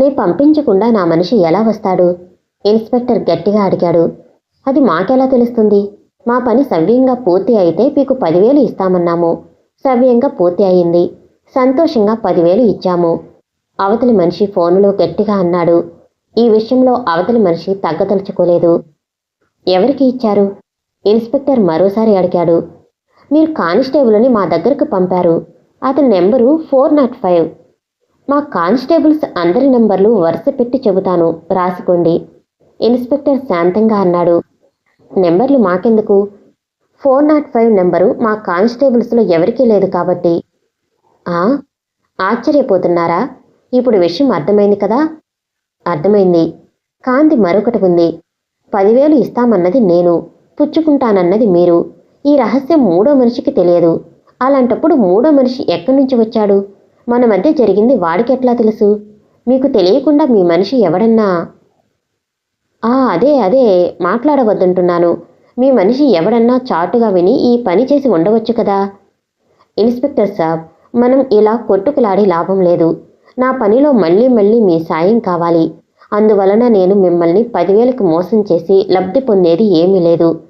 నీ పంపించకుండా నా మనిషి ఎలా వస్తాడు? ఇన్స్పెక్టర్ గట్టిగా అడిగాడు. అది మాకెలా తెలుస్తుంది? మా పని సవ్యంగా పూర్తి అయితే మీకు పదివేలు ఇస్తామన్నాము. సవ్యంగా పూర్తి అయింది. సంతోషంగా పదివేలు ఇచ్చాము. అవతలి మనిషి ఫోనులో గట్టిగా అన్నాడు. ఈ విషయంలో అవతలి మనిషి తగ్గదలుచుకోలేదు. ఎవరికి ఇచ్చారు? ఇన్స్పెక్టర్ మరోసారి అడిగాడు. మీరు కానిస్టేబుల్ని మా దగ్గరకు పంపారు. అతని నెంబరు ఫోర్ నాట్ ఫైవ్. మా కానిస్టేబుల్స్ అందరి నెంబర్లు వరుస పెట్టి చెబుతాను. రాసుకోండి. ఇన్స్పెక్టర్ శాంతంగా అన్నాడు. నెంబర్లు మాకెందుకు? ఫోర్ నాట్ ఫైవ్ నెంబరు మా కానిస్టేబుల్స్లో ఎవరికీ లేదు కాబట్టి. ఆ? ఆశ్చర్యపోతున్నారా? ఇప్పుడు విషయం అర్థమైంది కదా? అర్థమైంది. కాంతి మరొకటి ఉంది. పదివేలు ఇస్తామన్నది నేను. పుచ్చుకుంటానన్నది మీరు. ఈ రహస్యం మూడో మనిషికి తెలియదు. అలాంటప్పుడు మూడో మనిషి ఎక్కడి నుంచి వచ్చాడు? మన మధ్య జరిగింది వాడికెట్లా తెలుసు? మీకు తెలియకుండా మీ మనిషి ఎవడన్నా? ఆ అదే అదే మాట్లాడవద్దంటున్నాను. మీ మనిషి ఎవడన్నా చాటుగా విని ఈ పని చేసి ఉండవచ్చు కదా? ఇన్స్పెక్టర్ సాబ్ మనం ఇలా కొట్టుకులాడి లాభం లేదు. నా పనిలో మళ్ళీ మళ్ళీ మీ సాయం కావాలి. అందువలన నేను మిమ్మల్ని పదివేలకు మోసం చేసి లబ్ధి పొందేది ఏమీ లేదు.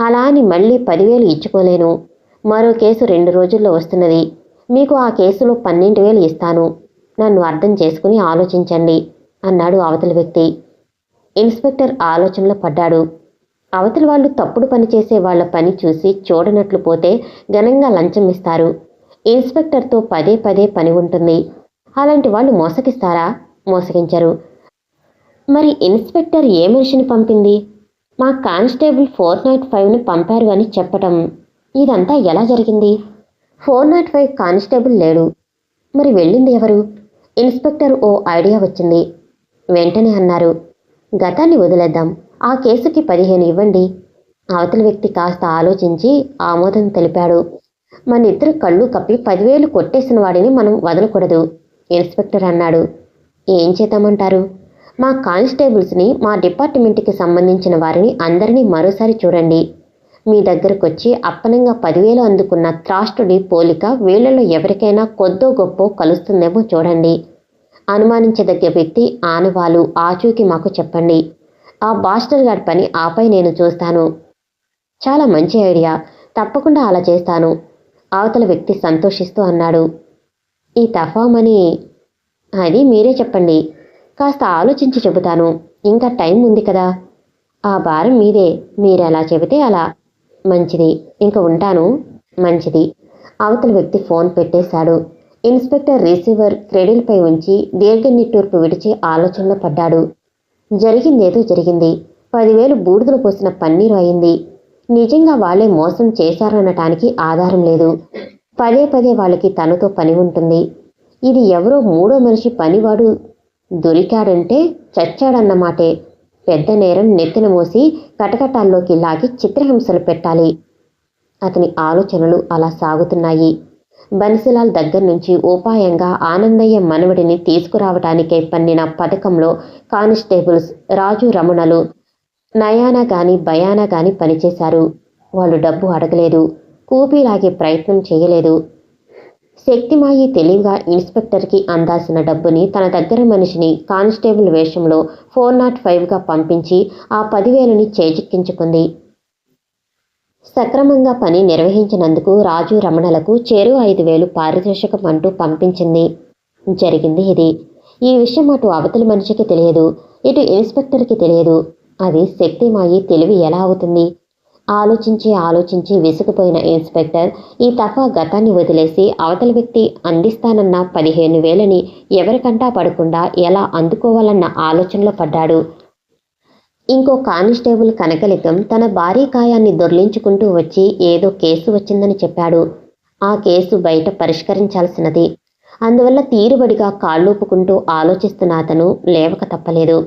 అలా అని మళ్ళీ పదివేలు ఇచ్చుకోలేను. మరో కేసు రెండు రోజుల్లో వస్తున్నది. మీకు ఆ కేసులో పన్నెండు వేలు ఇస్తాను. నన్ను అర్థం చేసుకుని ఆలోచించండి అన్నాడు అవతలి వ్యక్తి. ఇన్స్పెక్టర్ ఆలోచనలో పడ్డాడు. అవతలి వాళ్ళు తప్పుడు పని చేసే వాళ్ళ పని చూసి చూడనట్లు పోతే ఘనంగా లంచం ఇస్తారు. ఇన్స్పెక్టర్తో పదే పదే పని ఉంటుంది. అలాంటి వాళ్ళు మోసగిస్తారా? మోసగించరు. మరి ఇన్స్పెక్టర్ ఏ మనిషిని పంపింది? మా కానిస్టేబుల్ ఫోర్ నాట్ ఫైవ్ని పంపారు అని చెప్పటం. ఇదంతా ఎలా జరిగింది? ఫోర్ నాట్ ఫైవ్ కానిస్టేబుల్ లేడు. మరి వెళ్ళింది ఎవరు? ఇన్స్పెక్టర్ ఓ ఐడియా వచ్చింది. వెంటనే అన్నారు గతాన్ని వదిలేద్దాం. ఆ కేసుకి పదిహేను ఇవ్వండి. అవతలి వ్యక్తి కాస్త ఆలోచించి ఆమోదం తెలిపాడు. మన ఇద్దరు కళ్ళు కప్పి పదివేలు కొట్టేసిన వాడిని మనం వదలకూడదు ఇన్స్పెక్టర్ అన్నాడు. ఏం చేద్దామంటారు? మా కానిస్టేబుల్స్ని మా డిపార్ట్మెంట్కి సంబంధించిన వారిని అందరినీ మరోసారి చూడండి. మీ దగ్గరకొచ్చి అప్పనంగా పదివేలు అందుకున్న త్రాష్టుడి పోలిక వీళ్ళలో ఎవరికైనా కొద్దో గొప్పో కలుస్తుందేమో చూడండి. అనుమానించదగ్గ వ్యక్తి ఆనవాలు ఆచూకి మాకు చెప్పండి. ఆ బాస్టర్ గారి పని ఆపై నేను చూస్తాను. చాలా మంచి ఐడియా. తప్పకుండా అలా చేస్తాను. అవతల వ్యక్తి సంతోషిస్తూ అన్నాడు. ఈ తఫామని అది మీరే చెప్పండి. కాస్త ఆలోచించి చెబుతాను. ఇంకా టైం ఉంది కదా. ఆ భారం మీదే. మీరు ఎలా చెబితే అలా. మంచిది. ఇంక ఉంటాను. మంచిది. అవతల వ్యక్తి ఫోన్ పెట్టేశాడు. ఇన్స్పెక్టర్ రిసీవర్ క్రెడిల్పై ఉంచి దీర్ఘ నిట్టూర్పు విడిచి ఆలోచనలో పడ్డాడు. జరిగిందేదో జరిగింది. పదివేలు బూడిదలు పోసిన పన్నీరు అయింది. నిజంగా వాళ్ళే మోసం చేశారనటానికి ఆధారం లేదు. పదే పదే వాళ్ళకి తనతో పని ఉంటుంది. ఇది ఎవరో మూడో మనిషి పనివాడు దొరికాడంటే చచ్చాడన్నమాటే పెద్ద నేరం నెత్తిన మోసి కటకటాల్లోకి లాగి చిత్రహింసలు పెట్టాలి. అతని ఆలోచనలు అలా సాగుతున్నాయి. బన్సిలాల్ దగ్గర నుంచి ఉపాయంగా ఆనందయ్య మనవడిని తీసుకురావటానికై పన్నిన పథకంలో కానిస్టేబుల్స్ రాజు రమణలు నయానా గాని భయానా గాని పనిచేశారు. వాళ్ళు డబ్బు అడగలేదు. కూపీలాగే ప్రయత్నం చేయలేదు. శక్తిమాయి తెలివిగా ఇన్స్పెక్టర్కి అందాల్సిన డబ్బుని తన దగ్గర మనిషిని కానిస్టేబుల్ వేషంలో ఫోర్ నాట్ ఫైవ్గా పంపించి ఆ పదివేలని చేజిక్కించుకుంది. సక్రమంగా పని నిర్వహించినందుకు రాజు రమణలకు చెరు ఐదు వేలు పారితోషికం అంటూ పంపించింది. జరిగింది ఇది. ఈ విషయం అటు అవతలి మనిషికి తెలియదు ఇటు ఇన్స్పెక్టర్కి తెలియదు. అది శక్తిమాయి తెలివి ఎలా అవుతుంది? ఆలోచించి ఆలోచించి విసుగుపోయిన ఇన్స్పెక్టర్ ఈ తఫా గతాన్ని వదిలేసి అవతలి వ్యక్తి అందిస్తానన్న పదిహేను వేలని ఎవరికంటా పడకుండా ఎలా అందుకోవాలన్న ఆలోచనలో పడ్డాడు. ఇంకో కానిస్టేబుల్ కనకలికం తన భారీ కాయాన్ని దొర్లించుకుంటూ వచ్చి ఏదో కేసు వచ్చిందని చెప్పాడు. ఆ కేసు బయట పరిష్కరించాల్సినది. అందువల్ల తీరుబడిగా కాళ్ళూపుకుంటూ ఆలోచిస్తున్న అతను లేవక తప్పలేదు.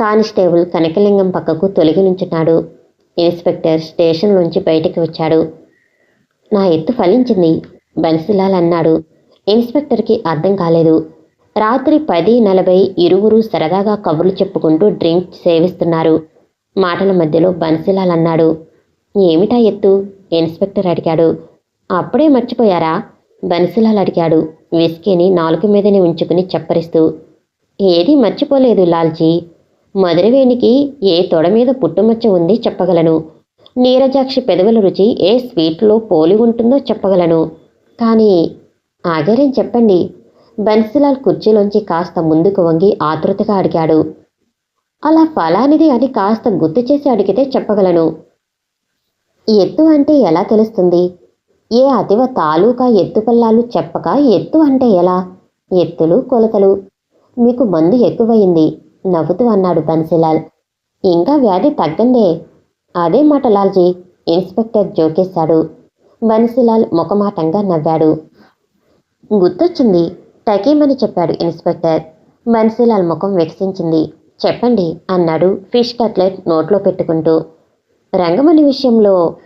కానిస్టేబుల్ కనకలింగం పక్కకు తొలగి నుంచున్నాడు. ఇన్స్పెక్టర్ స్టేషన్ నుంచి బయటికి వచ్చాడు. నా ఎత్తు ఫలించింది. బన్సిలాల్ అన్నాడు. ఇన్స్పెక్టర్కి అర్థం కాలేదు. రాత్రి పది నలభై ఇరువురు సరదాగా కబుర్లు చెప్పుకుంటూ డ్రింక్ సేవిస్తున్నారు. మాటల మధ్యలో బన్సిలాల్ అన్నాడు. ఏమిటా ఎత్తు? ఇన్స్పెక్టర్ అడిగాడు. అప్పుడే మర్చిపోయారా? బన్సిలాల్ అడిగాడు. విస్కీని నాలుగు మీదనే ఉంచుకుని చప్పరిస్తూ. ఏదీ మర్చిపోలేదు లాల్జీ. మధురవేణికి ఏ తొడ మీద పుట్టుమచ్చ ఉంది చెప్పగలను. నీరజాక్షి పెదవుల రుచి ఏ స్వీట్లో పోలి ఉంటుందో చెప్పగలను. కానీ ఆగారేం చెప్పండి. బన్సిలాల్ కుర్చీలోంచి కాస్త ముందుకు వంగి ఆతృతగా అడిగాడు. అలా ఫలానిది అని కాస్త గుర్తు చేసి అడిగితే చెప్పగలను. ఎత్తు అంటే ఎలా తెలుస్తుంది? ఏ అతివ తాలూకా ఎత్తుపల్లాలు చెప్పక ఎత్తు అంటే ఎలా? ఎత్తులు కొలతలు. మీకు మందు ఎక్కువయింది నవ్వుతూ అన్నాడు బన్సిలాల్. ఇంకా వ్యాధి తగ్గందే. అదే మాట లాల్జీ ఇన్స్పెక్టర్ జోకేశాడు. బన్సిలాల్ ముఖమాటంగా నవ్వాడు. గుర్తొచ్చింది టకీమని చెప్పాడు ఇన్స్పెక్టర్. బన్సిలాల్ ముఖం వికసించింది. చెప్పండి అన్నాడు ఫిష్ కట్లెట్ నోట్లో పెట్టుకుంటూ. రంగమణి విషయంలో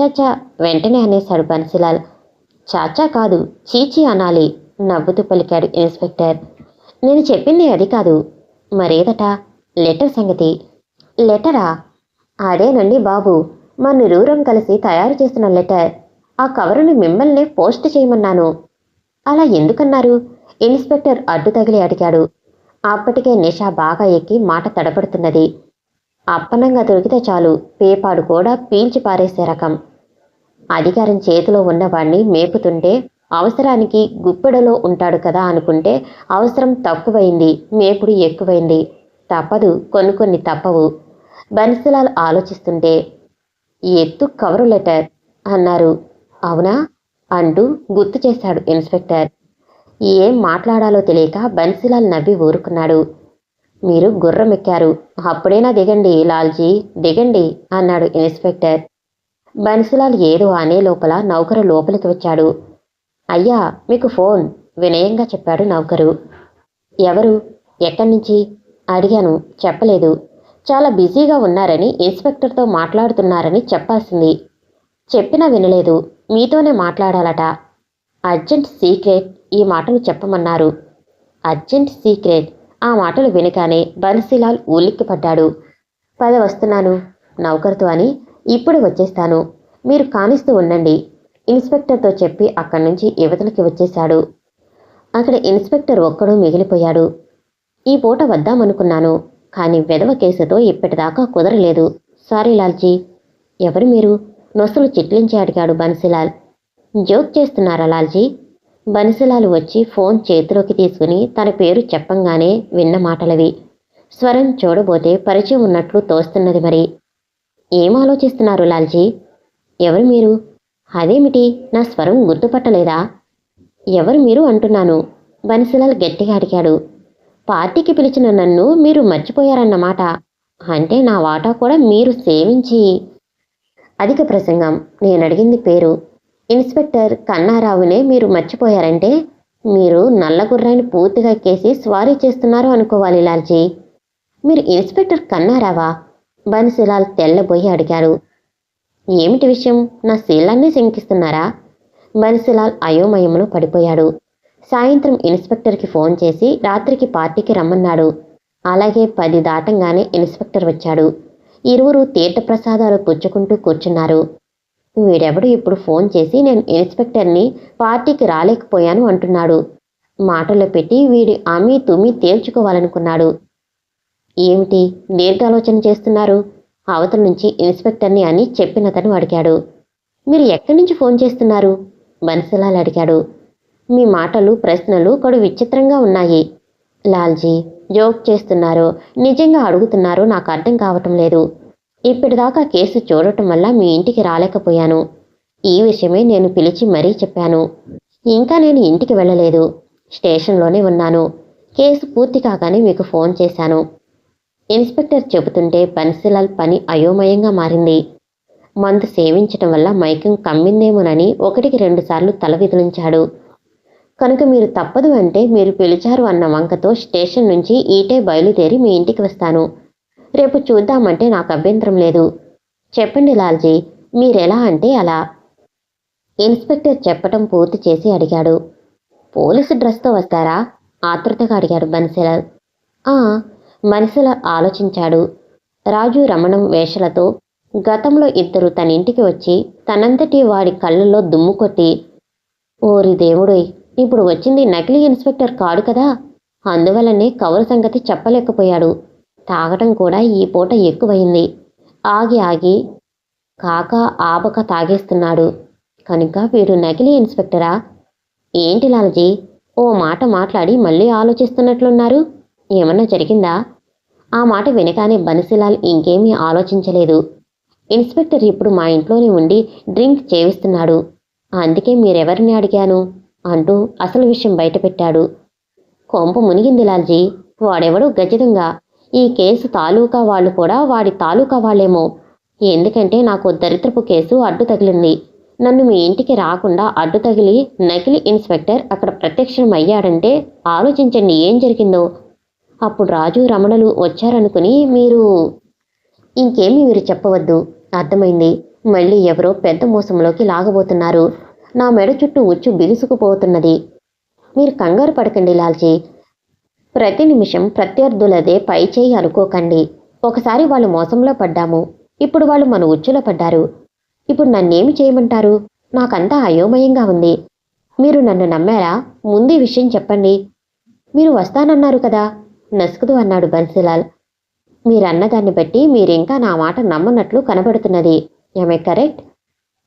చాచా వెంటనే అనేశాడు బన్సిలాల్. చాచా కాదు చీచీ అనాలి నవ్వుతూ పలికాడు ఇన్స్పెక్టర్. నేను చెప్పింది అది కాదు. మరేదట? లెటర్ సంగతి. లెటరా? అదేనండి బాబు. మా నిరూరం కలిసి తయారు చేసిన లెటర్. ఆ కవరుని మిమ్మల్ని పోస్ట్ చేయమన్నాను. అలా ఎందుకన్నారు? ఇన్స్పెక్టర్ అడ్డు తగిలి అడిగాడు. అప్పటికే నిష బాగా ఎక్కి మాట తడబడుతున్నది. అప్పనంగా దొరికితే చాలు పేపాడు కూడా పీల్చి పారేసే రకం. అధికారం చేతిలో ఉన్నవాణ్ణి మేపుతుంటే అవసరానికి గుప్పెడలో ఉంటాడు కదా అనుకుంటే అవసరం తక్కువైంది మేపుడు ఎక్కువైంది. తప్పదు కొన్ని కొన్ని తప్పవు. బన్సిలాల్ ఆలోచిస్తుంటే ఎత్తు కవరు లెటర్ అన్నారు. అవునా? అంటూ గుర్తు చేశాడు ఇన్స్పెక్టర్. ఏం మాట్లాడాలో తెలియక బన్సిలాల్ నవ్వి ఊరుకున్నాడు. మీరు గుర్రం ఎక్కారు. అప్పుడైనా దిగండి లాల్జీ? దిగండి అన్నాడు ఇన్స్పెక్టర్. బన్సిలాల్ ఏదో అనే లోపల నౌకరు లోపలికి వచ్చాడు. అయ్యా మీకు ఫోన్ వినయంగా చెప్పాడు నౌకరు. ఎవరు? ఎక్కడి నుంచి? అడిగాను చెప్పలేదు. చాలా బిజీగా ఉన్నారని ఇన్స్పెక్టర్తో మాట్లాడుతున్నారని చెప్పాల్సింది. చెప్పినా వినలేదు మీతోనే మాట్లాడాలట. అర్జెంట్ సీక్రెట్ ఈ మాటలు చెప్పమన్నారు. అర్జెంట్ సీక్రెట్ ఆ మాటలు వినగానే బన్సీలాల్ ఉలిక్కిపడ్డాడు. పద వస్తున్నాను నౌకరుతో అని ఇప్పుడు వచ్చేస్తాను. మీరు కానిస్తూ ఉండండి. ఇన్స్పెక్టర్తో చెప్పి అక్కడి నుంచి యువతలకి వచ్చేశాడు. అక్కడ ఇన్స్పెక్టర్ ఒక్కడూ మిగిలిపోయాడు. ఈ పూట వద్దామనుకున్నాను కానీ వెధవ కేసుతో ఇప్పటిదాకా కుదరలేదు. సారీ లాల్జీ. ఎవరు మీరు? నొసలు చిట్లించి అడిగాడు బన్సిలాల్. జోక్ చేస్తున్నారా లాల్జీ? బన్సిలాల్ వచ్చి ఫోన్ చేతిలోకి తీసుకుని తన పేరు చెప్పంగానే విన్న మాటలవి. స్వరం చూడబోతే పరిచయం ఉన్నట్లు తోస్తున్నది మరి. ఏం ఆలోచిస్తున్నారు లాల్జీ? ఎవరు మీరు? అదేమిటి? నా స్వరం గుర్తుపట్టలేదా? ఎవరు మీరు అంటున్నాను? బన్సిలాల్ గట్టిగా అడిగాడు. పార్టీకి పిలిచిన నన్ను మీరు మర్చిపోయారన్నమాట. అంటే నా వాటా కూడా మీరు సేవించి. అధిక ప్రసంగం. నేను అడిగింది పేరు. ఇన్స్పెక్టర్ కన్నారావునే మీరు మర్చిపోయారంటే? మీరు నల్లగుర్రాన్ని పూర్తిగా ఎక్కేసి స్వారీ చేస్తున్నారు అనుకోవాలి లాల్జీ. మీరు ఇన్స్పెక్టర్ కన్నారావా? బన్సిలాల్ తెల్లబోయి అడిగారు ఏమిటి విషయం? నా శీలాన్ని శంకిస్తున్నారా? బన్సిలాల్ అయోమయంలో పడిపోయాడు. సాయంత్రం ఇన్స్పెక్టర్కి ఫోన్ చేసి రాత్రికి పార్టీకి రమ్మన్నాడు. అలాగే పది దాటంగానే ఇన్స్పెక్టర్ వచ్చాడు. ఇరువురు తీర్థప్రసాదాలు పుచ్చుకుంటూ కూర్చున్నారు. వీడెవడు ఇప్పుడు ఫోన్ చేసి నేను ఇన్స్పెక్టర్ని పార్టీకి రాలేకపోయాను అంటున్నాడు. మాటల్లో పెట్టి వీడి అమీ తుమి తేల్చుకోవాలనుకున్నాడు. ఏమిటి? దీర్ఘాలోచన చేస్తున్నారు? అవతల నుంచి ఇన్స్పెక్టర్ని అని చెప్పినతను అడిగాడు. మీరు ఎక్కడి నుంచి ఫోన్ చేస్తున్నారు? బన్సలాల్ అడిగాడు. మీ మాటలు ప్రశ్నలు కడు విచిత్రంగా ఉన్నాయి. లాల్జీ జోక్ చేస్తున్నారో. నిజంగా అడుగుతున్నారో. నాకు అర్థం కావటం లేదు. ఇప్పటిదాకా కేసు చూడటం వల్ల మీ ఇంటికి రాలేకపోయాను. ఈ విషయమే నేను పిలిచి మరీ చెప్పాను. ఇంకా నేను ఇంటికి వెళ్ళలేదు. స్టేషన్లోనే ఉన్నాను. కేసు పూర్తి కాగానే మీకు ఫోన్ చేశాను. ఇన్స్పెక్టర్ చెబుతుంటే బన్సిలాల్ పని అయోమయంగా మారింది. మందు సేవించటం వల్ల మైకం కమ్మిందేమోనని ఒకటికి రెండుసార్లు తల విదిలించాడు. కనుక మీరు తప్పదు అంటే మీరు పిలిచారు అన్న వంకతో స్టేషన్ నుంచి ఈటే బయలుదేరి మీ ఇంటికి వస్తాను. రేపు చూద్దామంటే నాకు అభ్యంతరం లేదు. చెప్పండి లాల్జీ మీరెలా అంటే అలా? ఇన్స్పెక్టర్ చెప్పటం పూర్తి చేసి అడిగాడు. పోలీసు డ్రెస్తో వస్తారా? ఆతృతగా అడిగాడు బన్సిలాల్. మనసులో ఆలోచించాడు. రాజు రమణం వేషలతో గతంలో ఇద్దరు తన ఇంటికి వచ్చి తనంతటి వాడి కళ్ళల్లో దుమ్ము కొట్టి ఓరి దేవుడోయ్ ఇప్పుడు వచ్చింది నకిలీ ఇన్స్పెక్టర్ కాడు కదా? అందువల్లనే కవరు సంగతి చెప్పలేకపోయాడు. తాగటం కూడా ఈ పూట ఎక్కువైంది. ఆగి ఆగి కాక ఆపక తాగేస్తున్నాడు. కనుక వీడు నకిలీ ఇన్స్పెక్టరా? ఏంటి లాలజీ? ఓ మాట మాట్లాడి మళ్ళీ ఆలోచిస్తున్నట్లున్నారు. ఏమన్నా జరిగిందా? ఆ మాట వినగానే బన్సీలాల్ ఇంకేమీ ఆలోచించలేదు. ఇన్స్పెక్టర్ ఇప్పుడు మా ఇంట్లోనే ఉండి డ్రింక్ చేవిస్తున్నాడు అందుకే మీరెవరిని అడిగాను? అంటూ అసలు విషయం బయటపెట్టాడు. కొంపు మునిగింది లాల్జీ. వాడెవడు గజదంగా ఈ కేసు తాలూకా వాళ్ళు కూడా వాడి తాలూకా వాళ్ళేమో. ఎందుకంటే నాకు దరిద్రపు కేసు అడ్డు తగిలింది. నన్ను మీ ఇంటికి రాకుండా అడ్డు తగిలి నకిలీ ఇన్స్పెక్టర్ అక్కడ ప్రత్యక్షం అయ్యాడంటే ఆలోచించండి ఏం జరిగిందో. అప్పుడు రాజు రమణలు వచ్చారనుకుని మీరు ఇంకేమీ మీరు చెప్పవద్దు. అర్థమైంది. మళ్ళీ ఎవరో పెద్ద మోసంలోకి లాగబోతున్నారు. నా మెడ చుట్టూ ఉచ్చు బిగుసుకుపోతున్నది. మీరు కంగారు పడకండి లాల్జీ. ప్రతి నిమిషం ప్రత్యర్థులదే పై చేయి అనుకోకండి. ఒకసారి వాళ్ళు మోసంలో పడ్డాము. ఇప్పుడు వాళ్ళు మన ఉచ్చులో పడ్డారు. ఇప్పుడు నన్నేమి చేయమంటారు? నాకంతా అయోమయంగా ఉంది. మీరు నన్ను నమ్మారా? ముందు విషయం చెప్పండి. మీరు వస్తానన్నారు కదా. నసుకుదు అన్నాడు బన్సీలాల్. మీరన్నదాన్ని బట్టి మీరింకా నా మాట నమ్మనట్లు కనబడుతున్నది. ఏమే కరెక్ట్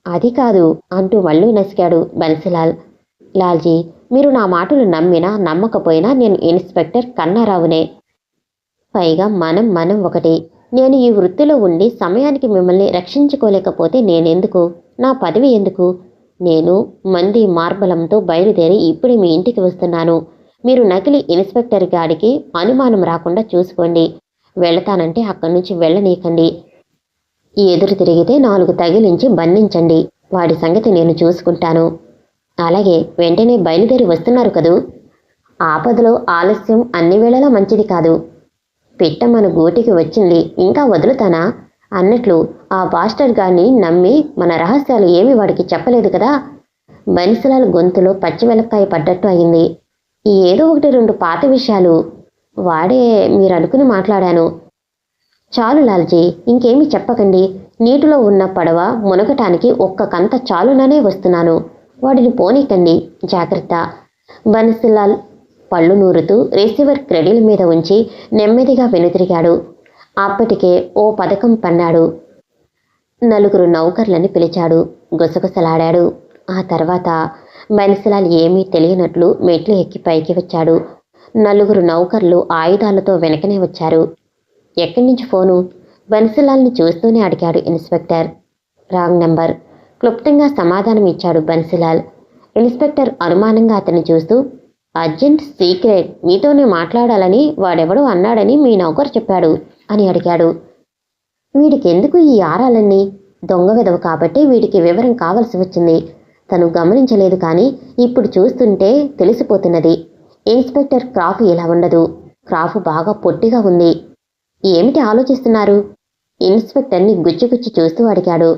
అది కాదు అంటూ మళ్ళీ నసికాడు బన్సీలాల్. లాల్జీ మీరు నా మాటలు నమ్మినా నమ్మకపోయినా నేను ఇన్స్పెక్టర్ కన్నారావునే. పైగా మనం మనం ఒకటి. నేను ఈ వృత్తిలో ఉండి సమయానికి మిమ్మల్ని రక్షించుకోలేకపోతే నేనెందుకు? నా పదవి ఎందుకు? నేను మంది మార్బలంతో బయలుదేరి ఇప్పుడే మీ ఇంటికి వస్తున్నాను. మీరు నకిలీ ఇన్స్పెక్టర్ గాడికి అనుమానం రాకుండా చూసుకోండి. వెళతానంటే అక్కడి నుంచి వెళ్ళనీకండి ఎదురు తిరిగితే నాలుగు తగిలించి బంధించండి. వాడి సంగతి నేను చూసుకుంటాను. అలాగే వెంటనే బయలుదేరి వస్తున్నారు కదూ? ఆపదలో ఆలస్యం అన్ని వేళలా మంచిది కాదు. పిట్ట మన గూటికి వచ్చింది. ఇంకా వదులుతానా? అన్నట్లు ఆ పాస్టర్ గారిని నమ్మి మన రహస్యాలు ఏమీ వాడికి చెప్పలేదు కదా? బనిసలాల గొంతులో పచ్చిమిరపకాయ పడ్డట్టు అయింది. ఏదో ఒకటి రెండు పాత విషయాలు వాడే మీరు అనుకుని మాట్లాడాను. చాలు లాల్జీ ఇంకేమీ చెప్పకండి. నీటిలో ఉన్న పడవ మునగటానికి ఒక్క కంత చాలుననే వస్తున్నాను. వాడిని పోనీకండి. జాగ్రత్త. బన్సిలాల్ పళ్ళు నూరుతూ రిసీవర్ క్రెడిల్ మీద ఉంచి నెమ్మదిగా వెనుతిరిగాడు. అప్పటికే ఓ పథకం పన్నాడు. నలుగురు నౌకర్లని పిలిచాడు. గుసగుసలాడాడు. ఆ తర్వాత బన్సిలాల్ ఏమీ తెలియనట్లు మెట్లు ఎక్కి పైకి వచ్చాడు. నలుగురు నౌకర్లు ఆయుధాలతో వెనకనే వచ్చారు. ఎక్కడి నుంచి ఫోను? బన్సిలాల్ని చూస్తూనే అడిగాడు ఇన్స్పెక్టర్. Wrong number. క్లుప్తంగా సమాధానం ఇచ్చాడు బన్సిలాల్. ఇన్స్పెక్టర్ అనుమానంగా అతన్ని చూస్తూ అర్జెంట్ సీక్రెట్. మీతోనే మాట్లాడాలని వాడెవడో అన్నాడని మీ నౌకరు చెప్పాడు అని అడిగాడు. వీడికెందుకు ఈ ఆరాలన్నీ? దొంగ విధవ కాబట్టి వీడికి వివరం కావలసి వచ్చింది. తను గమనించలేదు కానీ ఇప్పుడు చూస్తుంటే తెలిసిపోతున్నది. ఇన్స్పెక్టర్ క్రాఫ్ ఇలా ఉండదు. క్రాఫ్ బాగా పొట్టిగా ఉంది. ఏమిటి ఆలోచిస్తున్నారు? ఇన్స్పెక్టర్ని గుచ్చిగుచ్చి చూస్తూ అడిగాడు.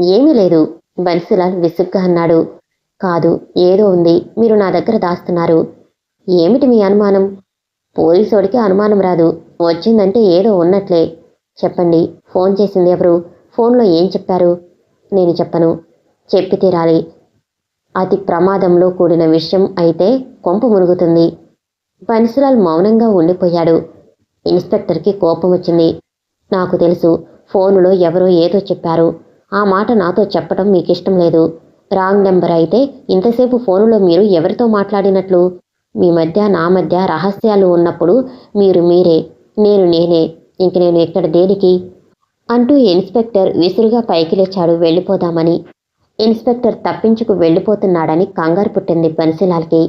ఏమీ లేదు. బన్సులాల్ విసుగ్గా అన్నాడు. కాదు ఏదో ఉంది. మీరు నా దగ్గర దాస్తున్నారు. ఏమిటి మీ అనుమానం? పోలీసోడికి అనుమానం రాదు. వచ్చిందంటే ఏదో ఉన్నట్లే. చెప్పండి. ఫోన్ చేసింది ఎవరు? ఫోన్లో ఏం చెప్పారు? నేను చెప్పను. చెప్పి తీరాలి అతి ప్రమాదంలో కూడిన విషయం అయితే కొంపు మునుగుతుంది. బన్సిలాల్ మౌనంగా ఉండిపోయాడు. ఇన్స్పెక్టర్కి కోపం వచ్చింది. నాకు తెలుసు ఫోనులో ఎవరో ఏదో చెప్పారు. ఆ మాట నాతో చెప్పడం మీకు ఇష్టం లేదు. రాంగ్ నెంబర్ అయితే ఇంతసేపు ఫోనులో మీరు ఎవరితో మాట్లాడినట్లు? మీ మధ్య నా మధ్య రహస్యాలు ఉన్నప్పుడు మీరు మీరే నేను నేనే ఇంక నేను ఎక్కడ దేనికి? అంటూ ఇన్స్పెక్టర్ విసురుగా పైకి లేచాడు. వెళ్ళిపోదామని. ఇన్స్పెక్టర్ తప్పించుకు వెళ్ళిపోతున్నాడని కంగారు పుట్టింది బన్సిలాల్కి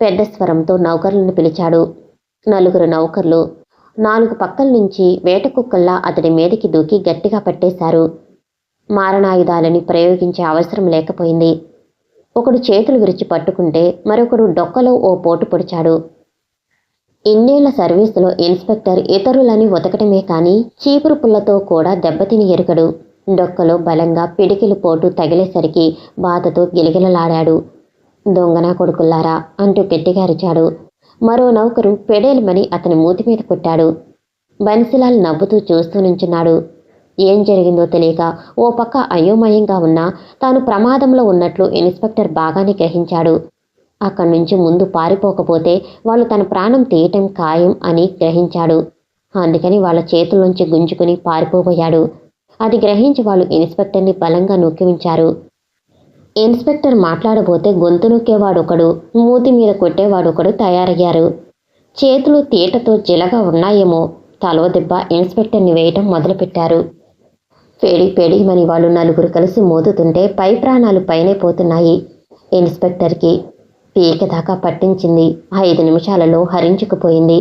పెద్ద స్వరంతో నౌకర్లను పిలిచాడు. నలుగురు నౌకర్లు నాలుగు పక్కల నుంచి వేట కుక్కల్లా అతడి మీదకి దూకి గట్టిగా పట్టేశారు. మారణాయుధాలని ప్రయోగించే అవసరం లేకపోయింది. ఒకడు చేతులు విరిచి పట్టుకుంటే మరొకడు డొక్కలో ఓ పోటు పొడిచాడు. ఇన్నేళ్ళ సర్వీసులో ఇన్స్పెక్టర్ ఇతరులని ఉతకటమే కానీ చీపురు పుల్లతో కూడా దెబ్బతిని ఎరుకడు డొక్కలో బలంగా పిడికిలు పోటు తగిలేసరికి బాధతో గిలగిలలాడాడు. దొంగనా కొడుకుల్లారా అంటూ గట్టిగా అరిచాడు. మరో నౌకరు పెడేలుమని అతని మూతి మీద కొట్టాడు. బన్సిలాల్ నవ్వుతూ చూస్తూ నుంచున్నాడు. ఏం జరిగిందో తెలియక ఓ పక్క అయోమయంగా ఉన్నా తాను ప్రమాదంలో ఉన్నట్లు ఇన్స్పెక్టర్ బాగానే గ్రహించాడు. అక్కడి నుంచి ముందు పారిపోకపోతే వాళ్ళు తన ప్రాణం తీయటం ఖాయం అని గ్రహించాడు. అందుకని వాళ్ళ చేతుల్లోంచి గుంజుకుని పారిపోబోయాడు. అది గ్రహించి వాళ్ళు ఇన్స్పెక్టర్ని బలంగా నొక్కి ఉంచారు ఇన్స్పెక్టర్ మాట్లాడబోతే గొంతు నొక్కేవాడొకడు మూతి మీద కొట్టేవాడొకడు తయారయ్యారు. చేతులు తీటతో జిలగా ఉన్నాయేమో తలో దెబ్బ ఇన్స్పెక్టర్ని వేయటం మొదలుపెట్టారు. పేడి పేడిమని వాళ్ళు నలుగురు కలిసి మోదుతుంటే పై ప్రాణాలు పైనే పోతున్నాయి ఇన్స్పెక్టర్కి. పీకదాకా పట్టించింది. ఐదు నిమిషాలలో హరించుకుపోయింది.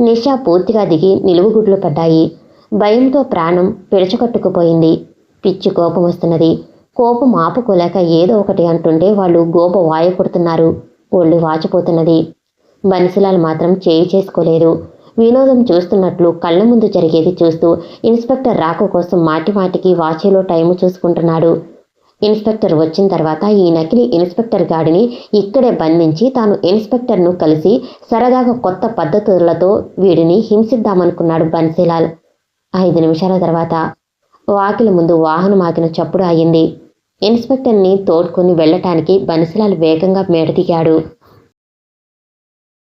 నిషా పూర్తిగా దిగి నిలువుగుడ్లు పడ్డాయి. భయంతో ప్రాణం పిడచకట్టుకుపోయింది. పిచ్చి కోపం వస్తున్నది. కోపం ఆపుకోలేక ఏదో ఒకటి అంటుంటే వాళ్ళు గోప వాయ కొడుతున్నారు. ఒళ్ళు వాచిపోతున్నది. బన్సిలాల్ మాత్రం చేయి చేసుకోలేదు. వినోదం చూస్తున్నట్లు కళ్ళ ముందు జరిగేది చూస్తూ ఇన్స్పెక్టర్ రాకు కోసం మాటి మాటికి వాచీలో టైము చూసుకుంటున్నాడు. ఇన్స్పెక్టర్ వచ్చిన తర్వాత ఈ నకిలీ ఇన్స్పెక్టర్ గాడిని ఇక్కడే బంధించి తాను ఇన్స్పెక్టర్ను కలిసి సరదాగా కొత్త పద్ధతులతో వీడిని హింసిద్దామనుకున్నాడు బన్సీలాల్. ఐదు నిమిషాల తర్వాత వాకిలి ముందు వాహనం ఆగిన చప్పుడు అయింది ఇన్స్పెక్టర్ని తోడ్కొని వెళ్ళటానికి బన్సిలాల్ వేగంగా మేడ దిగాడు.